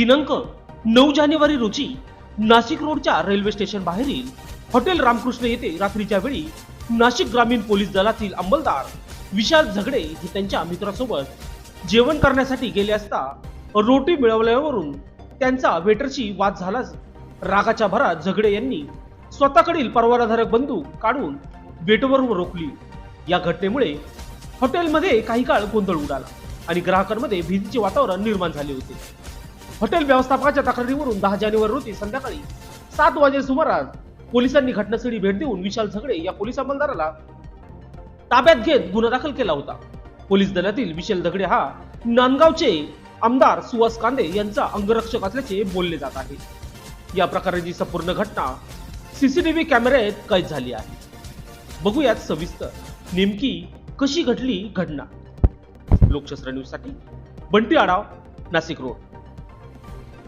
दिनांक नऊ जानेवारी रोजी नाशिक रोडच्या रेल्वे स्टेशन बाहेरील हॉटेल रामकृष्ण येथे रात्रीच्या वेळी नाशिक ग्रामीण पोलीस दलातील अंमलदार विशाल झगडे हे त्यांच्या मित्रासोबत जेवण करण्यासाठी गेले असता रोटी मिळवल्यावरून त्यांचा वेटरशी वाद झालाच. रागाच्या भरात झगडे यांनी स्वतःकडील परवानाधारक बंदूक काढून वेटवर रोखली. या घटनेमुळे हॉटेलमध्ये काही काळ गोंधळ उडाला आणि ग्राहकांमध्ये भीतीचे वातावरण निर्माण झाले होते. हॉटेल व्यवस्थापकाच्या तक्रारीवरून दहा जानेवारी रोजी संध्याकाळी सात वाजे सुमारास पोलिसांनी घटनास्थळी भेट देऊन विशाल झगडे या पोलीस अंमलदाराला ताब्यात घेत गुन्हा दाखल केला होता. पोलीस दलातील विशाल झगडे हा नांदगावचे आमदार सुहास कांदे यांचा अंगरक्षक असल्याचे बोलले जात आहे. या प्रकाराची संपूर्ण घटना सीसीटीव्ही कॅमेऱ्यात कैद झाली आहे. बघूयात सविस्तर नेमकी कशी घडली घटना. लोकशास्त्र न्यूजसाठी बंटी आडाव नाशिक रोड.